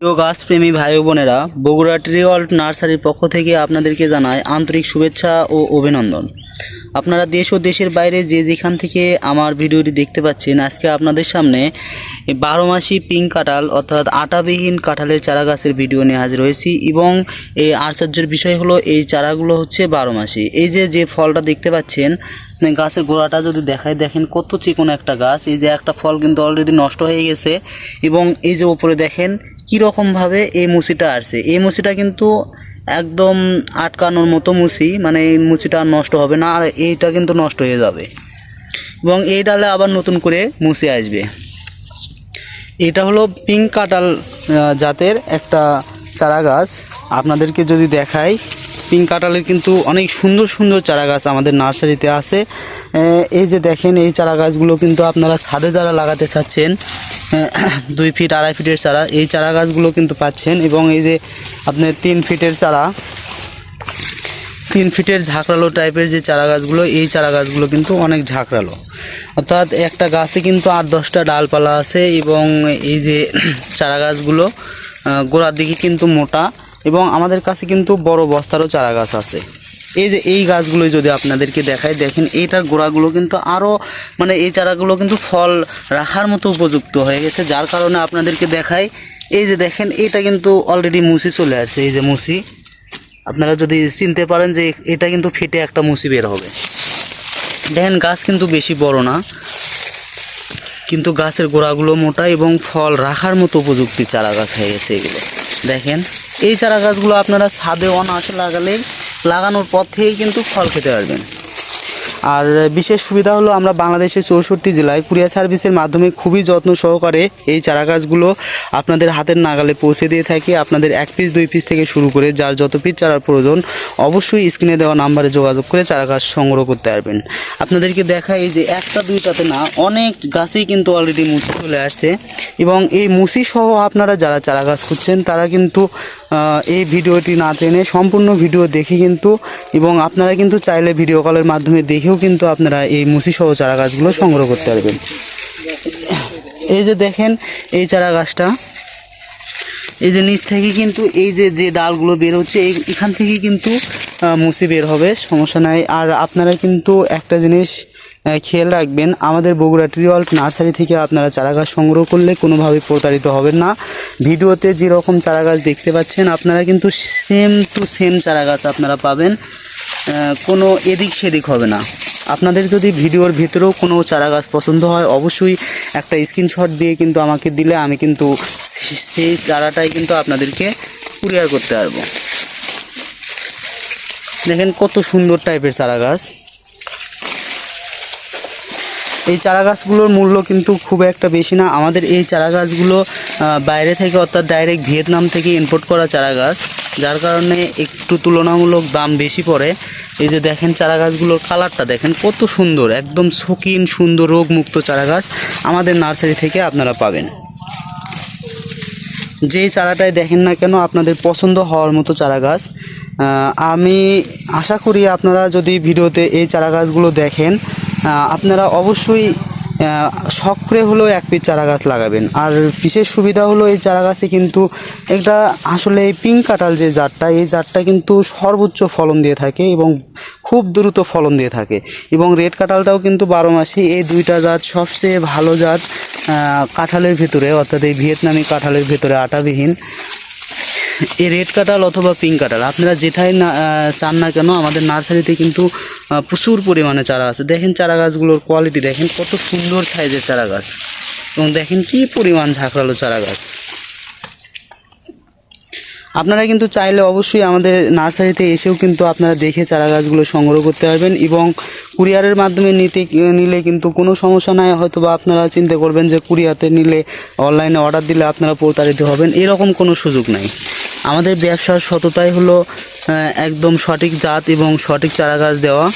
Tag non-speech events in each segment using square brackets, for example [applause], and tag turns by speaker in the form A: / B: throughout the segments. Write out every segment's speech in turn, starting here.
A: প্রিয় গাছপ্রেমী ভাই বোনেরা, বগুড়া ট্রিওয়াল্ট নার্সারির পক্ষ থেকে আপনাদেরকে জানায় আন্তরিক শুভেচ্ছা ও অভিনন্দন। আপনারা দেশ ও দেশের বাইরে যে যেখান থেকে আমার ভিডিওটি দেখতে পাচ্ছেন, আজকে আপনাদের সামনে বারো মাসি পিঙ্ক কাঁঠাল অর্থাৎ আটাবিহীন কাঁঠালের চারা গাছের ভিডিও নিয়ে হাজির হয়েছি এবং এই আশ্চর্যের বিষয় হলো এই চারাগুলো হচ্ছে বারো মাসি। এই যে যে ফলটা দেখতে পাচ্ছেন গাছের গোড়াটা যদি দেখায়, দেখেন কত চিকন একটা গাছ। এই যে একটা ফল কিন্তু অলরেডি নষ্ট হয়ে গেছে এবং এই যে ওপরে দেখেন কীরকমভাবে এই মুসিটা আসছে। এই মুসিটা কিন্তু একদম আটকানোর মতো মুসি মানে এই মুচিটা নষ্ট হবে না আর এইটা কিন্তু নষ্ট হয়ে যাবে। এবং এই ডালে আবার নতুন করে মুসি আসবে। এটা হলো পিঙ্ক আহ, জাতের একটা চারা গাছ আপনাদেরকে যদি দেখাই পিঙ্ক কাঁঠালের কিন্তু অনেক সুন্দর সুন্দর চারা গাছ আমাদের নার্সারিতে আছে। এই যে দেখেন এই চারা গাছগুলো কিন্তু আপনারা ছাদে যারা লাগাতে চাচ্ছেন [coughs] দুই ফিট, আড়াই ফিটের চারা। এই চারা গাছগুলো কিন্তু পাচ্ছেন এবং এই যে আপনার তিন ফিটের চারা, তিন ফিটের ঝাঁকড়ালো টাইপের যে চারা গাছগুলো, এই চারা গাছগুলো কিন্তু অনেক ঝাঁকড়ালো। অর্থাৎ একটা গাছে কিন্তু আট দশটা ডালপালা আছে এবং এই যে [coughs] চারা গাছগুলো গোড়ার দিকে কিন্তু মোটা এবং আমাদের কাছে কিন্তু বড় বস্তারও চারা গাছ আছে। এই যে এই গাছগুলো যদি আপনাদেরকে দেখাই, দেখেন এইটার গোড়াগুলো কিন্তু আরও মানে এই চারাগুলো কিন্তু ফল রাখার মতো উপযুক্ত হয়ে গেছে। যার কারণে আপনাদেরকে দেখাই, এই যে দেখেন এটা কিন্তু অলরেডি মুসি চলে আসছে, এই যে মুসি। আপনারা যদি চিনতে পারেন যে এটা কিন্তু ফেটে একটা মুসি বের হবে। দেখেন গাছ কিন্তু বেশি বড় না, কিন্তু গাছের গোড়াগুলো মোটা এবং ফল রাখার মতো উপযুক্তি চারা গাছ হয়ে গেছে এগুলো। দেখেন, এই চারা গাছগুলো আপনারা ছাদে অনায়াসে লাগালেই লাগানোর পর থেকেই কিন্তু ফল খেতে পারবেন। আর বিশেষ সুবিধা হলো আমরা বাংলাদেশের চৌষট্টি জেলায় কুরিয়ার সার্ভিসের মাধ্যমে খুবই যত্ন সহকারে এই চারা গাছগুলো আপনাদের হাতের নাগালে পৌঁছে দিয়ে থাকি। আপনাদের এক পিস দুই পিস থেকে শুরু করে যার যত পিস চারার প্রয়োজন, অবশ্যই স্ক্রিনে দেওয়া নাম্বারে যোগাযোগ করে চারা গাছ সংগ্রহ করতে পারবেন। আপনাদেরকে দেখা এই যে একটা, দুইটাতে না অনেক গাছেই কিন্তু অলরেডি মুসি চলে আসছে। এবং এই মুসি সহ আপনারা যারা চারা গাছ খুঁজছেন, তারা কিন্তু এই ভিডিওটি না টেনে সম্পূর্ণ ভিডিও দেখে কিন্তু এবং আপনারা কিন্তু চাইলে ভিডিও কলের মাধ্যমে দেখেও কিন্তু আপনারা এই মুসি সহ চারা গাছগুলো সংগ্রহ করতে পারবেন। এই যে দেখেন, এই চারা গাছটা এই যে নিচ থেকে কিন্তু এই যে যে ডালগুলো বের হচ্ছে, এই এখান থেকে কিন্তু মুসি বের হবে, সমস্যা নাই। আর আপনারা কিন্তু একটা জিনিস খেয়াল রাখবেন, আমাদের বগুড়া ট্রিওয়াল্ট নার্সারি থেকে আপনারা চারা গাছ সংগ্রহ করলে কোনোভাবে প্রতারিত হবেন না। ভিডিওতে যেরকম চারা গাছ দেখতে পাচ্ছেন, আপনারা কিন্তু সেম টু সেম চারা গাছ আপনারা পাবেন। কোনো এদিক সেদিক হবে না। আপনাদের যদি ভিডিওর ভিতরেও কোনো চারা গাছ পছন্দ হয়, অবশ্যই একটা স্ক্রিনশট দিয়ে কিন্তু আমাকে দিলে আমি কিন্তু সেই চারাটাই কিন্তু আপনাদেরকে কুরিয়ার করতে পারব। দেখেন কত সুন্দর টাইপের চারা গাছ এই চারা গাছগুলোর মূল্য কিন্তু খুব একটা বেশি না। আমাদের এই চারা গাছগুলো বাইরে থেকে অর্থাৎ ডাইরেক্ট ভিয়েতনাম থেকে ইম্পোর্ট করা চারা গাছ যার কারণে একটু তুলনামূলক দাম বেশি পড়ে। এই যে দেখেন চারা গাছগুলোর কালারটা দেখেন, কত সুন্দর, একদম শৌখিন, সুন্দর, রোগমুক্ত চারা গাছ আমাদের নার্সারি থেকে আপনারা পাবেন। যেই চারাটাই দেখেন না কেন, আপনাদের পছন্দ হওয়ার মতো চারা গাছ আমি আশা করি আপনারা যদি ভিডিওতে এই চারা গাছগুলো দেখেন আপনারা অবশ্যই আহ, শখ করে হলেও এক পিস চারা গাছ লাগাবেন। আর বিশেষ সুবিধা হলো এই চারা গাছে কিন্তু একটা আসলে এই পিঙ্ক কাঁঠাল যে জাতটা এই জাতটা কিন্তু সর্বোচ্চ ফলন দিয়ে থাকে এবং খুব দ্রুত ফলন দিয়ে থাকে। এবং রেড কাঁঠালটাও কিন্তু বারো মাসে এই দুইটা জাত সবচেয়ে ভালো জাত কাঁঠালের ভিতরে অর্থাৎ এই ভিয়েতনামি কাঁঠালের ভিতরে আটাবিহীন। এই রেড কাঁঠাল অথবা পিঙ্ক কাঁঠাল আপনারা যেটাই না চান না কেন আমাদের নার্সারিতে কিন্তু প্রচুর পরিমাণে চারা আছে। দেখেন চারা গাছগুলোর কোয়ালিটি দেখেন, কত সুন্দর সাইজের চারা গাছ এবং দেখেন কি পরিমাণ ঝাঁকড়ালো চারা গাছ আপনারা কিন্তু চাইলে অবশ্যই আমাদের নার্সারিতে এসেও কিন্তু আপনারা দেখে চারা গাছগুলো সংগ্রহ করতে পারবেন এবং কুরিয়ারের মাধ্যমে নিতে, নিলে কিন্তু কোনো সমস্যা নাই। হয়তো বা আপনারা চিন্তা করবেন যে কুরিয়াতে নিলে অনলাইনে অর্ডার দিলে আপনারা প্রতারিত হবেন। এরকম কোনো সুযোগ নাই। আমাদের ব্যবসার সততাই হলো একদম সঠিক জাত এবং সঠিক চারা গাছ দেওয়া।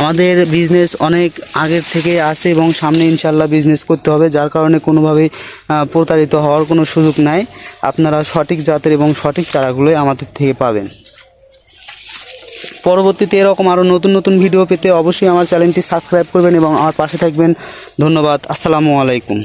A: আমাদের বিজনেস অনেক আগের থেকে আছে এবং সামনে ইনশাল্লাহ বিজনেস করতে হবে, যার কারণে কোনোভাবেই প্রতারিত হওয়ার কোনো সুযোগ নাই। আপনারা সঠিক জাতের এবং সঠিক চারাগুলোই আমাদের থেকে পাবেন। পরবর্তীতে এরকম আরও নতুন নতুন ভিডিও পেতে অবশ্যই আমার চ্যানেলটি সাবস্ক্রাইব করবেন এবং আমার পাশে থাকবেন। ধন্যবাদ। আসসালামু আলাইকুম।